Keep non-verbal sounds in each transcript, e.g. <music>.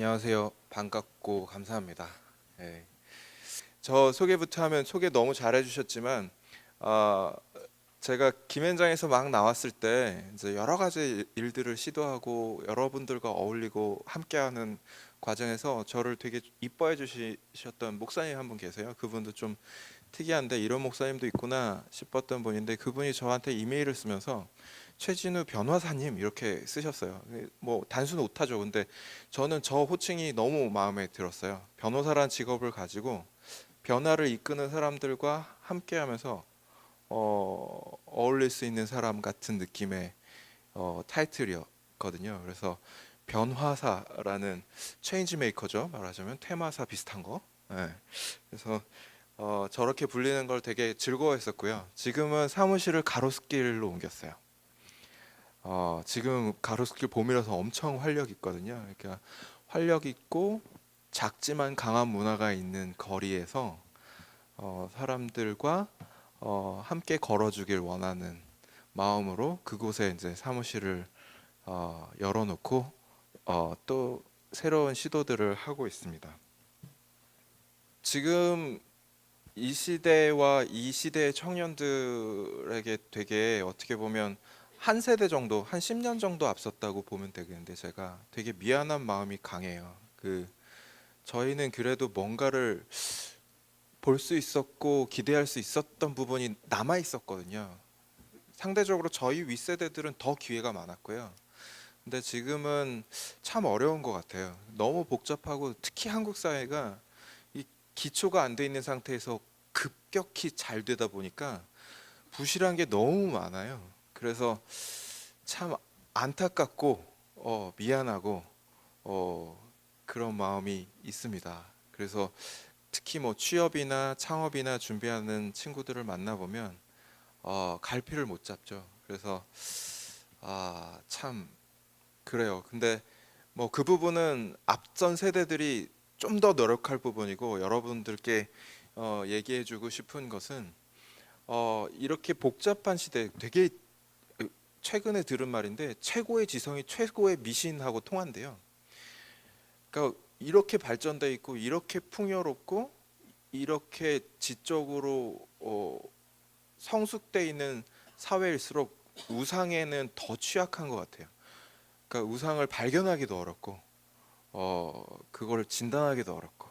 안녕하세요. 반갑고 감사합니다. 예. 저 소개부터 하면 소개 너무 잘해주셨지만 아, 제가 김현장에서 막 나왔을 때 이제 여러 가지 일들을 시도하고 여러분들과 어울리고 함께하는 과정에서 저를 되게 이뻐해 주셨던 목사님 한 분 계세요. 그분도 좀 특이한데 이런 목사님도 있구나 싶었던 분인데 그분이 저한테 이메일을 쓰면서 최진우 변호사님 이렇게 쓰셨어요. 뭐 단순 오타죠. 근데 저는 저 호칭이 너무 마음에 들었어요. 변호사란 직업을 가지고 변화를 이끄는 사람들과 함께하면서 어, 어울릴 수 있는 사람 같은 느낌의 어, 타이틀이었거든요. 그래서 변화사라는 체인지 메이커죠. 말하자면 테마사 비슷한 거. 예. 그래서 어, 저렇게 불리는 걸 되게 즐거워했었고요. 지금은 사무실을 가로수길로 옮겼어요. 어, 지금 가로수길 봄이라서 엄청 활력 있거든요. 그러니까 활력 있고 작지만 강한 문화가 있는 거리에서 어, 사람들과 어, 함께 걸어주길 원하는 마음으로 그곳에 이제 사무실을 어, 열어놓고 어, 또 새로운 시도들을 하고 있습니다. 지금 이 시대와 이 시대의 청년들에게 되게 어떻게 보면 한 세대 정도, 한 10년 정도 앞섰다고 보면 되겠는데 제가 되게 미안한 마음이 강해요. 그 저희는 그래도 뭔가를 볼 수 있었고 기대할 수 있었던 부분이 남아 있었거든요. 상대적으로 저희 윗세대들은 더 기회가 많았고요. 근데 지금은 참 어려운 것 같아요. 너무 복잡하고 특히 한국 사회가 이 기초가 안 돼 있는 상태에서 급격히 잘 되다 보니까 부실한 게 너무 많아요. 그래서 참 안타깝고 어, 미안하고 어, 그런 마음이 있습니다. 그래서 특히 뭐 취업이나 창업이나 준비하는 친구들을 만나 보면 어, 갈피를 못 잡죠. 그래서 아, 참 그래요. 근데 뭐 그 부분은 앞선 세대들이 좀 더 노력할 부분이고 여러분들께 어, 얘기해주고 싶은 것은 어, 이렇게 복잡한 시대 되게 최근에 들은 말인데 최고의 지성이 최고의 미신하고 통한대요. 그러니까 이렇게 발전돼 있고 이렇게 풍요롭고 이렇게 지적으로 어, 성숙돼 있는 사회일수록 우상에는 더 취약한 것 같아요. 그러니까 우상을 발견하기도 어렵고 어, 그거를 진단하기도 어렵고.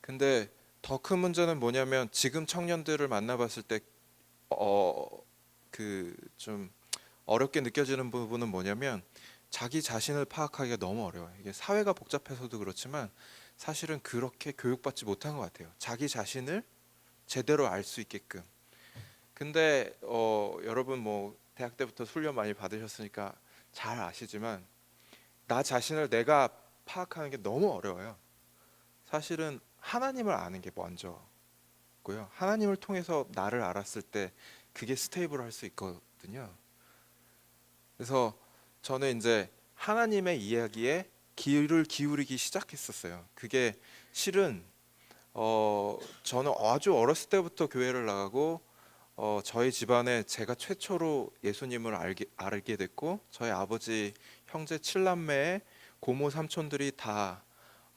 근데 더 큰 문제는 뭐냐면 지금 청년들을 만나봤을 때 어, 그 좀 어렵게 느껴지는 부분은 뭐냐면 자기 자신을 파악하기가 너무 어려워요. 이게 사회가 복잡해서도 그렇지만 사실은 그렇게 교육받지 못한 것 같아요. 자기 자신을 제대로 알 수 있게끔. 근데 어, 여러분 뭐 대학 때부터 훈련 많이 받으셨으니까 잘 아시지만 나 자신을 내가 파악하는 게 너무 어려워요. 사실은 하나님을 아는 게 먼저고요. 하나님을 통해서 나를 알았을 때 그게 스테이블 할 수 있거든요. 그래서 저는 이제 하나님의 이야기에 귀를 기울이기 시작했었어요. 그게 실은 어 저는 아주 어렸을 때부터 교회를 나가고 어 저희 집안에 제가 최초로 예수님을 알게 알게 됐고 저희 아버지 형제 칠남매의 고모 삼촌들이 다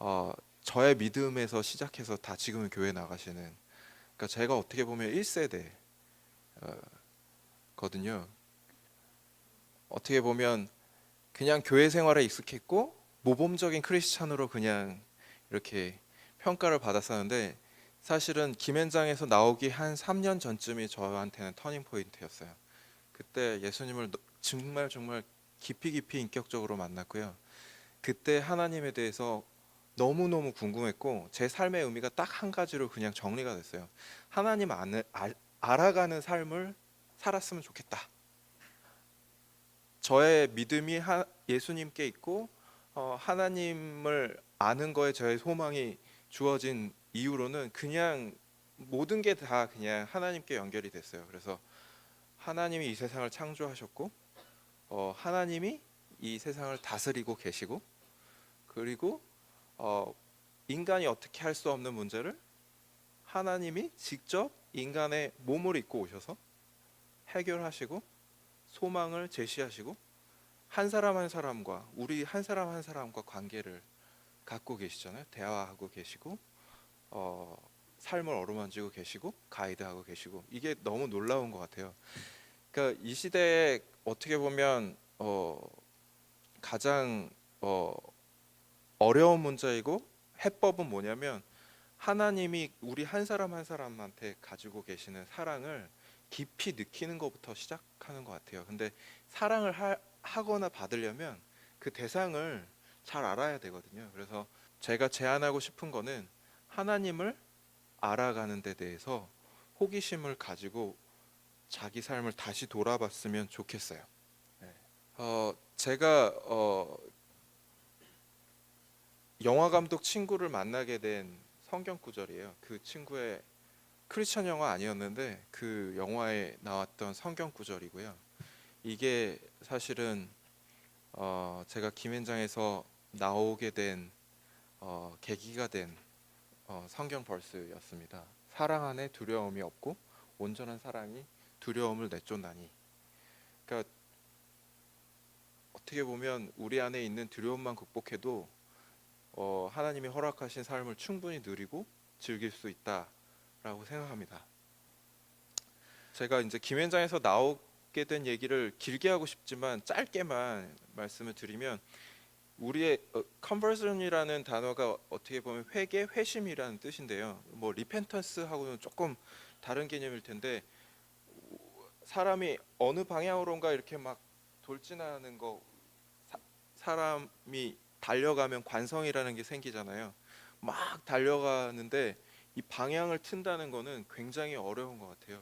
어 저의 믿음에서 시작해서 다 지금은 교회 나가시는 그러니까 제가 어떻게 보면 1세대 어, 거든요. 어떻게 보면 그냥 교회 생활에 익숙했고 모범적인 크리스찬으로 그냥 이렇게 평가를 받았었는데 사실은 김현장에서 나오기 한 3년 전쯤이 저한테는 터닝 포인트였어요. 그때 예수님을 너- 정말 정말 깊이 깊이 인격적으로 만났고요. 그때 하나님에 대해서 너무너무 궁금했고 제 삶의 의미가 딱 한 가지로 그냥 정리가 됐어요. 하나님 안, 알, 알아가는 삶을 살았으면 좋겠다. 저의 믿음이 하, 예수님께 있고 어, 하나님을 아는 거에 저의 소망이 주어진 이후로는 그냥 모든 게 다 그냥 하나님께 연결이 됐어요. 그래서 하나님이 이 세상을 창조하셨고 어, 하나님이 이 세상을 다스리고 계시고 그리고 어, 인간이 어떻게 할 수 없는 문제를 하나님이 직접 인간의 몸을 입고 오셔서 해결하시고 소망을 제시하시고 한 사람 한 사람과 우리 한 사람 한 사람과 관계를 갖고 계시잖아요. 대화하고 계시고 어, 삶을 어루만지고 계시고 가이드하고 계시고 이게 너무 놀라운 것 같아요. 그러니까 이 시대에 어떻게 보면 어, 가장 어, 어려운 문제이고 해법은 뭐냐면 하나님이 우리 한 사람 한 사람한테 가지고 계시는 사랑을 깊이 느끼는 것부터 시작하는 것 같아요. 근데 사랑을 하, 하거나 받으려면 그 대상을 잘 알아야 되거든요. 그래서 제가 제안하고 싶은 거는 하나님을 알아가는 데 대해서 호기심을 가지고 자기 삶을 다시 돌아봤으면 좋겠어요. 네. 어, 제가 어, 영화 감독 친구를 만나게 된 성경 구절이에요. 그 친구의 크리스천 영화 아니었는데 그 영화에 나왔던 성경 구절이고요. 이게 사실은 어, 제가 김현장에서 나오게 된 어, 계기가 된 어, 성경 벌스였습니다. 사랑 안에 두려움이 없고 온전한 사랑이 두려움을 내쫓나니. 그러니까 어떻게 보면 우리 안에 있는 두려움만 극복해도 어, 하나님이 허락하신 삶을 충분히 누리고 즐길 수 있다 라고 생각합니다. 제가 이제 김현장에서 나오게 된 얘기를 길게 하고 싶지만 짧게만 말씀을 드리면 우리의 어, conversion이라는 단어가 어떻게 보면 회개, 회심이라는 뜻인데요. 뭐 repentance하고는 조금 다른 개념일 텐데 사람이 어느 방향으로인가 이렇게 막 돌진하는 거 사, 사람이 달려가면 관성이라는 게 생기잖아요. 막 달려가는데 이 방향을 튼다는 거는 굉장히 어려운 것 같아요.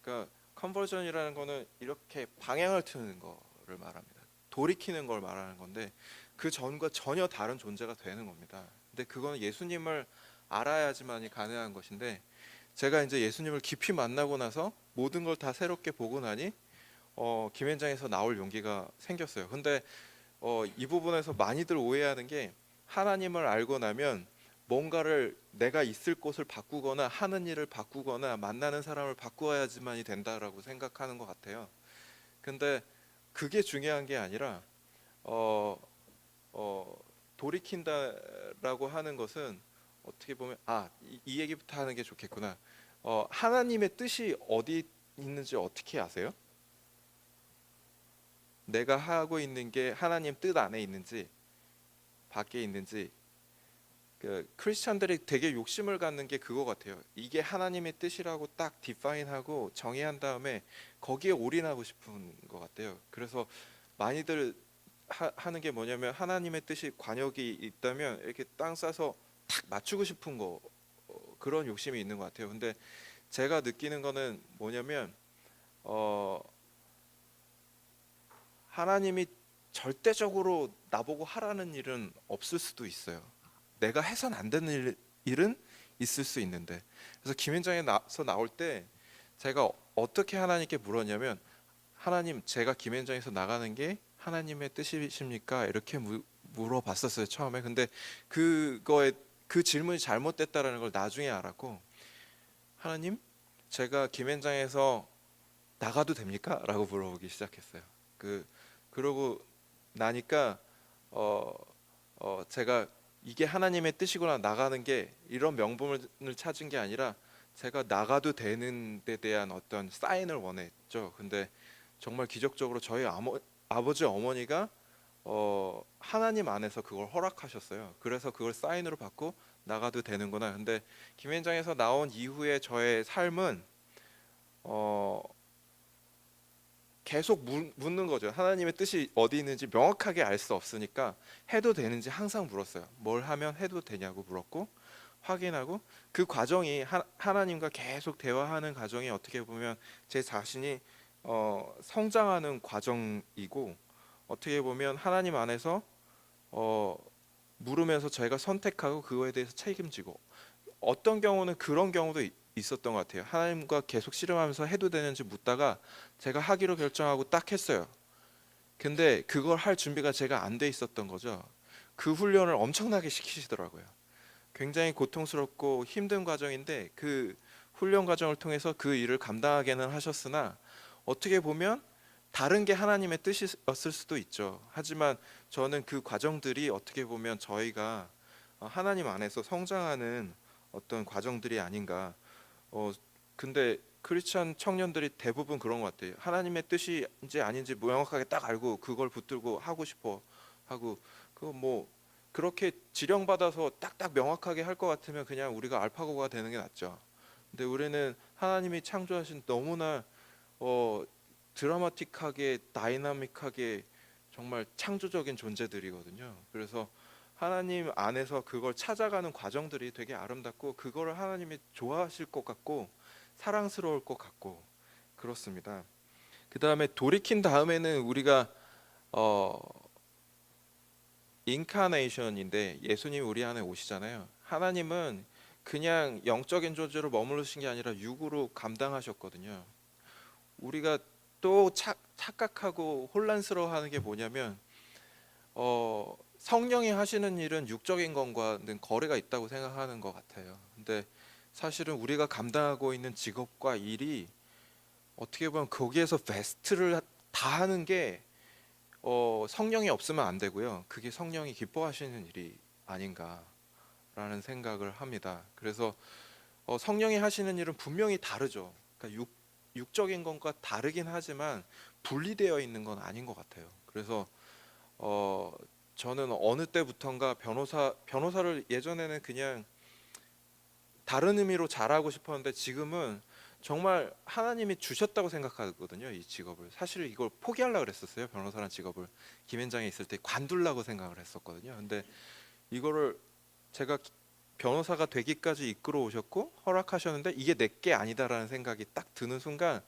그러니까 컨버전이라는 거는 이렇게 방향을 트는 거를 말합니다. 돌이키는 걸 말하는 건데 그 전과 전혀 다른 존재가 되는 겁니다. 근데 그거는 예수님을 알아야지만이 가능한 것인데 제가 이제 예수님을 깊이 만나고 나서 모든 걸 다 새롭게 보고 나니 어, 김현장에서 나올 용기가 생겼어요. 근데 어, 이 부분에서 많이들 오해하는 게 하나님을 알고 나면 뭔가를 내가 있을 곳을 바꾸거나 하는 일을 바꾸거나 만나는 사람을 바꾸어야지만이 된다라고 생각하는 것 같아요. 근데 그게 중요한 게 아니라 어, 어, 돌이킨다라고 하는 것은 어떻게 보면 아이 이 얘기부터 하는 게 좋겠구나. 어, 하나님의 뜻이 어디 있는지 어떻게 아세요? 내가 하고 있는 게 하나님 뜻 안에 있는지 밖에 있는지 그 크리스천들이 되게 욕심을 갖는 게 그거 같아요. 이게 하나님의 뜻이라고 딱 디파인하고 정의한 다음에 거기에 올인하고 싶은 것 같아요. 그래서 많이들 하, 하는 게 뭐냐면 하나님의 뜻이 관역이 있다면 이렇게 땅 싸서 탁 맞추고 싶은 거 어, 그런 욕심이 있는 것 같아요. 근데 제가 느끼는 거는 뭐냐면 어 하나님이 절대적으로 나보고 하라는 일은 없을 수도 있어요. 내가 해선 안 되는 일, 일은 있을 수 있는데 그래서 김현장에서 나올 때 제가 어떻게 하나님께 물었냐면 하나님 제가 김현장에서 나가는 게 하나님의 뜻이십니까 이렇게 무, 물어봤었어요 처음에 근데 그거에 그 질문이 잘못됐다라는 걸 나중에 알았고 하나님 제가 김현장에서 나가도 됩니까? 라고 물어보기 시작했어요. 그 그러고 나니까 어, 어 제가 이게 하나님의 뜻이구나 나가는 게 이런 명분을 찾은 게 아니라 제가 나가도 되는 데 대한 어떤 사인을 원했죠. 근데 정말 기적적으로 저희 아버, 아버지 어머니가 어, 하나님 안에서 그걸 허락하셨어요. 그래서 그걸 사인으로 받고 나가도 되는구나. 근데 김현장에서 나온 이후에 저의 삶은 어, 계속 묻, 묻는 거죠. 하나님의 뜻이 어디 있는지 명확하게 알 수 없으니까 해도 되는지 항상 물었어요. 뭘 하면 해도 되냐고 물었고 확인하고 그 과정이 하, 하나님과 계속 대화하는 과정이 어떻게 보면 제 자신이 어, 성장하는 과정이고 어떻게 보면 하나님 안에서 어, 물으면서 저희가 선택하고 그거에 대해서 책임지고 어떤 경우는 그런 경우도 있- 있었던 것 같아요. 하나님과 계속 씨름하면서 해도 되는지 묻다가 제가 하기로 결정하고 딱 했어요. 근데 그걸 할 준비가 제가 안 돼 있었던 거죠. 그 훈련을 엄청나게 시키시더라고요. 굉장히 고통스럽고 힘든 과정인데 그 훈련 과정을 통해서 그 일을 감당하게는 하셨으나 어떻게 보면 다른 게 하나님의 뜻이었을 수도 있죠. 하지만 저는 그 과정들이 어떻게 보면 저희가 어, 하나님 안에서 성장하는 어떤 과정들이 아닌가. 어 근데 크리스천 청년들이 대부분 그런 것 같아요. 하나님의 뜻이인지 아닌지 명확하게 딱 알고 그걸 붙들고 하고 싶어 하고 그 뭐 그렇게 지령 받아서 딱딱 명확하게 할 것 같으면 그냥 우리가 알파고가 되는 게 낫죠. 근데 우리는 하나님이 창조하신 너무나 어 드라마틱하게 다이나믹하게 정말 창조적인 존재들이거든요. 그래서 하나님 안에서 그걸 찾아가는 과정들이 되게 아름답고 그거를 하나님이 좋아하실 것 같고 사랑스러울 것 같고 그렇습니다. 그 다음에 돌이킨 다음에는 우리가 어 인카네이션인데 예수님이 우리 안에 오시잖아요. 하나님은 그냥 영적인 존재로 머무르신 게 아니라 육으로 감당하셨거든요. 우리가 또 착, 착각하고 혼란스러워하는 게 뭐냐면 어, 성령이 하시는 일은 육적인 것과는 거래가 있다고 생각하는 것 같아요. 근데 사실은 우리가 감당하고 있는 직업과 일이 어떻게 보면 거기에서 베스트를 다 하는 게 어, 성령이 없으면 안 되고요. 그게 성령이 기뻐하시는 일이 아닌가라는 생각을 합니다. 그래서 어, 성령이 하시는 일은 분명히 다르죠. 그러니까 육, 육적인 것과 다르긴 하지만 분리되어 있는 건 아닌 것 같아요. 그래서 어, 저는 어느 때부턴가 변호사 변호사를 예전에는 그냥 다른 의미로 잘하고 싶었는데 지금은 정말 하나님이 주셨다고 생각하거든요 이 직업을. 사실 이걸 포기하려고 그랬었어요 변호사란 직업을. 김현장에 있을 때 관둘라고 생각을 했었거든요. 근데 이거를 제가 변호사가 되기까지 이끌어 오셨고 허락하셨는데 이게 내게 아니다라는 생각이 딱 드는 순간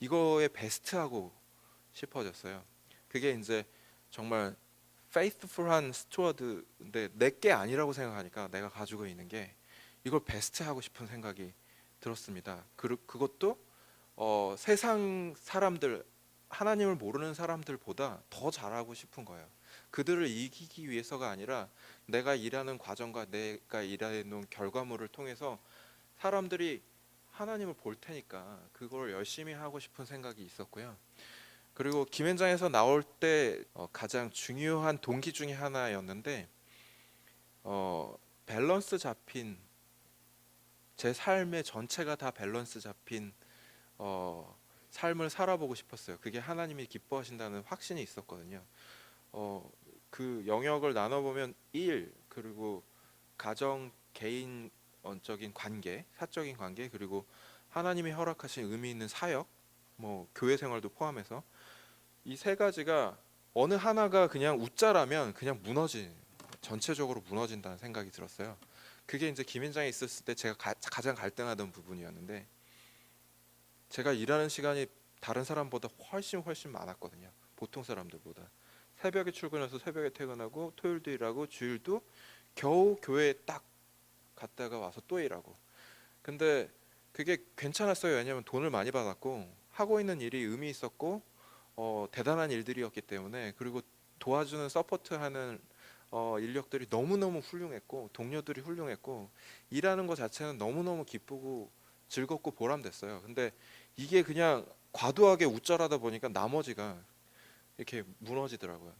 이거에 베스트하고 싶어졌어요. 그게 이제 정말 faithful한 스튜어드인데 내게 아니라고 생각하니까 내가 가지고 있는 게 이걸 베스트 하고 싶은 생각이 들었습니다. 그, 그것도 어, 세상 사람들 하나님을 모르는 사람들보다 더 잘하고 싶은 거예요. 그들을 이기기 위해서가 아니라 내가 일하는 과정과 내가 놓은 결과물을 통해서 사람들이 하나님을 볼 테니까 그걸 열심히 하고 싶은 생각이 있었고요. 그리고 김현장에서 나올 때 어, 가장 중요한 동기 중에 하나였는데 어, 밸런스 잡힌 제 삶의 전체가 다 밸런스 잡힌 어, 삶을 살아보고 싶었어요. 그게 하나님이 기뻐하신다는 확신이 있었거든요. 어, 그 영역을 나눠보면 일 그리고 가정 개인적인 관계, 사적인 관계 그리고 하나님이 허락하신 의미 있는 사역, 뭐 교회 생활도 포함해서 이 세 가지가 어느 하나가 그냥 웃자라면 그냥 무너진 전체적으로 무너진다는 생각이 들었어요. 그게 이제 김현장에 있었을 때 제가 가, 가장 갈등하던 부분이었는데 제가 일하는 시간이 다른 사람보다 훨씬 훨씬 많았거든요. 보통 사람들보다 새벽에 출근해서 새벽에 퇴근하고 토요일도 일하고 주일도 겨우 교회에 딱 갔다가 와서 또 일하고 근데 그게 괜찮았어요. 왜냐하면 돈을 많이 받았고 하고 있는 일이 의미 있었고 어, 대단한 일들이었기 때문에 그리고 도와주는 서포트하는 어, 인력들이 너무너무 훌륭했고 동료들이 훌륭했고 일하는 것 자체는 너무너무 기쁘고 즐겁고 보람됐어요. 근데 이게 그냥 과도하게 우쭐하다 보니까 나머지가 이렇게 무너지더라고요.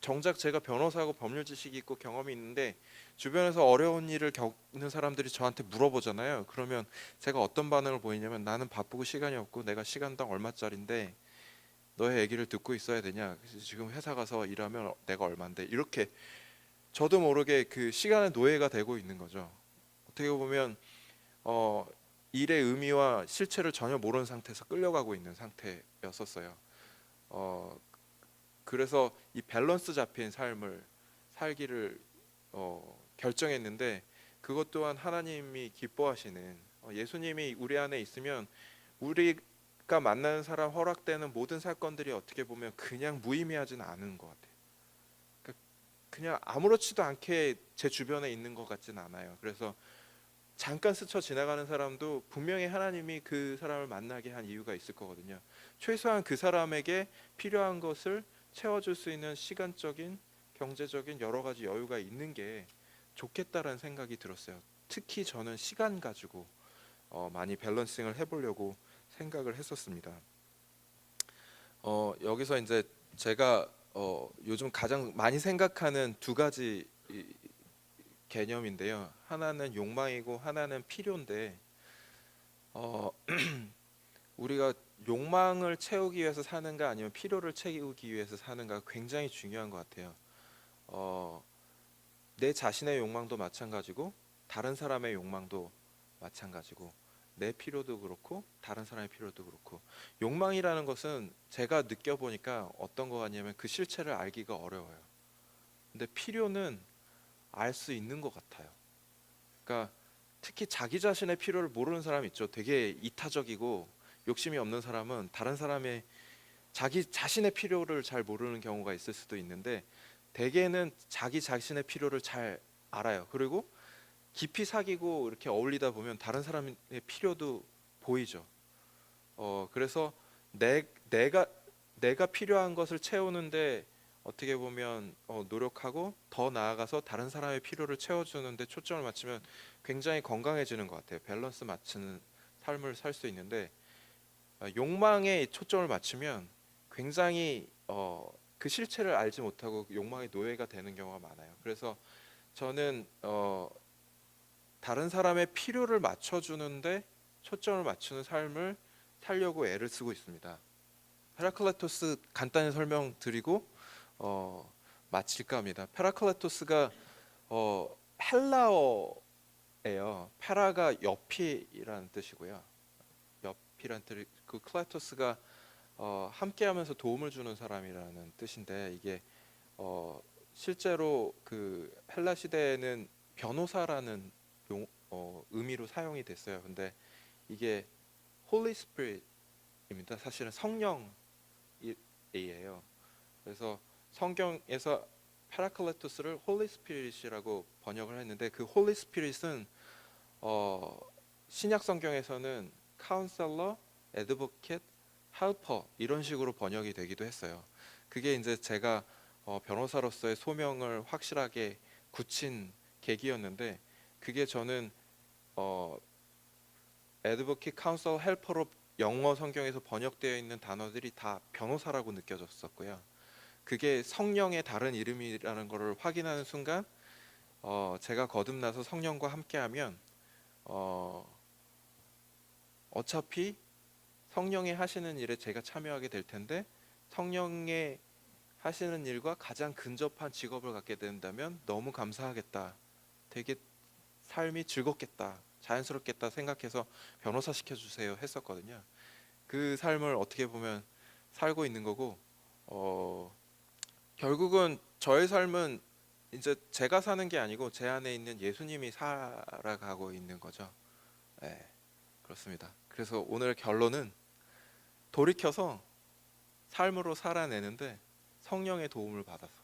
정작 제가 변호사고 법률 지식이 있고 경험이 있는데 주변에서 어려운 일을 겪는 사람들이 저한테 물어보잖아요. 그러면 제가 어떤 반응을 보이냐면 나는 바쁘고 시간이 없고 내가 시간당 얼마짜린데 너의 얘기를 듣고 있어야 되냐? 지금 회사 가서 일하면 내가 얼마인데 이렇게 저도 모르게 그 시간의 노예가 되고 있는 거죠. 어떻게 보면 어, 일의 의미와 실체를 전혀 모르는 상태에서 끌려가고 있는 상태였었어요. 어, 그래서 이 밸런스 잡힌 삶을 살기를 어, 결정했는데 그것 또한 하나님이 기뻐하시는 어, 예수님이 우리 안에 있으면 우리 가 만나는 사람 허락되는 모든 사건들이 어떻게 보면 그냥 무의미하지는 않은 것 같아요. 그러니까 그냥 아무렇지도 않게 제 주변에 있는 것 같지는 않아요. 그래서 잠깐 스쳐 지나가는 사람도 분명히 하나님이 그 사람을 만나게 한 이유가 있을 거거든요. 최소한 그 사람에게 필요한 것을 채워줄 수 있는 시간적인, 경제적인 여러 가지 여유가 있는 게 좋겠다라는 생각이 들었어요. 특히 저는 시간 가지고 어, 많이 밸런싱을 해보려고 생각을 했었습니다. 어, 여기서 이제 제가 어, 요즘 가장 많이 생각하는 두 가지 이, 개념인데요. 하나는 욕망이고 하나는 필요인데 어, <clears throat> 우리가 욕망을 채우기 위해서 사는가 아니면 필요를 채우기 위해서 사는가 굉장히 중요한 것 같아요. 어, 내 자신의 욕망도 마찬가지고 다른 사람의 욕망도 마찬가지고 내 필요도 그렇고 다른 사람의 필요도 그렇고 욕망이라는 것은 제가 느껴보니까 어떤 거 같냐면 그 실체를 알기가 어려워요. 근데 필요는 알 수 있는 것 같아요. 그러니까 특히 자기 자신의 필요를 모르는 사람 있죠. 되게 이타적이고 욕심이 없는 사람은 다른 사람의 자기 자신의 필요를 잘 모르는 경우가 있을 수도 있는데 대개는 자기 자신의 필요를 잘 알아요. 그리고 깊이 사귀고 이렇게 어울리다 보면 다른 사람의 필요도 보이죠. 어 그래서 내 내가 내가 필요한 것을 채우는데 어떻게 보면 어, 노력하고 더 나아가서 다른 사람의 필요를 채워주는데 초점을 맞추면 굉장히 건강해지는 것 같아요. 밸런스 맞추는 삶을 살 수 있는데 어, 욕망에 초점을 맞추면 굉장히 어, 그 실체를 알지 못하고 욕망의 노예가 되는 경우가 많아요. 그래서 저는 어, 다른 사람의 필요를 맞춰주는데 초점을 맞추는 삶을 살려고 애를 쓰고 있습니다. 페라클레토스 간단히 설명드리고 어, 마칠까 합니다. 페라클레토스가 어, 헬라어예요. 페라가 옆이라는 뜻이고요. 옆이라는 뜻이 그 클레토스가 어, 함께하면서 도움을 주는 사람이라는 뜻인데 이게 어, 실제로 그 헬라 시대에는 변호사라는 용, 어, 의미로 사용이 됐어요. 근데 이게 Holy Spirit입니다. 사실은 성령이에요. 그래서 성경에서 파라클레토스를 홀리 스피릿이라고 번역을 했는데 그 홀리 스피릿은 어, 신약 성경에서는 카운셀러, 에드보켓, 헬퍼 이런 식으로 번역이 되기도 했어요. 그게 이제 제가 어, 변호사로서의 소명을 확실하게 굳힌 계기였는데 그게 저는 어, 에드보켓, 카운셀, 헬퍼로 영어 성경에서 번역되어 있는 단어들이 다 변호사라고 느껴졌었고요. 그게 성령의 다른 이름이라는 것을 확인하는 순간 어, 제가 거듭나서 성령과 함께하면 어, 어차피 성령이 하시는 일에 제가 참여하게 될 텐데 성령의 하시는 일과 가장 근접한 직업을 갖게 된다면 너무 감사하겠다. 되게 삶이 즐겁겠다. 자연스럽겠다 생각해서 변호사 시켜주세요 했었거든요. 그 삶을 어떻게 보면 살고 있는 거고 어, 결국은 저의 삶은 이제 제가 사는 게 아니고 제 안에 있는 예수님이 살아가고 있는 거죠. 네, 그렇습니다. 그래서 오늘 결론은 돌이켜서 삶으로 살아내는데 성령의 도움을 받아서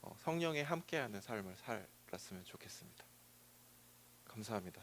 어, 성령에 함께하는 삶을 살았으면 좋겠습니다. 감사합니다.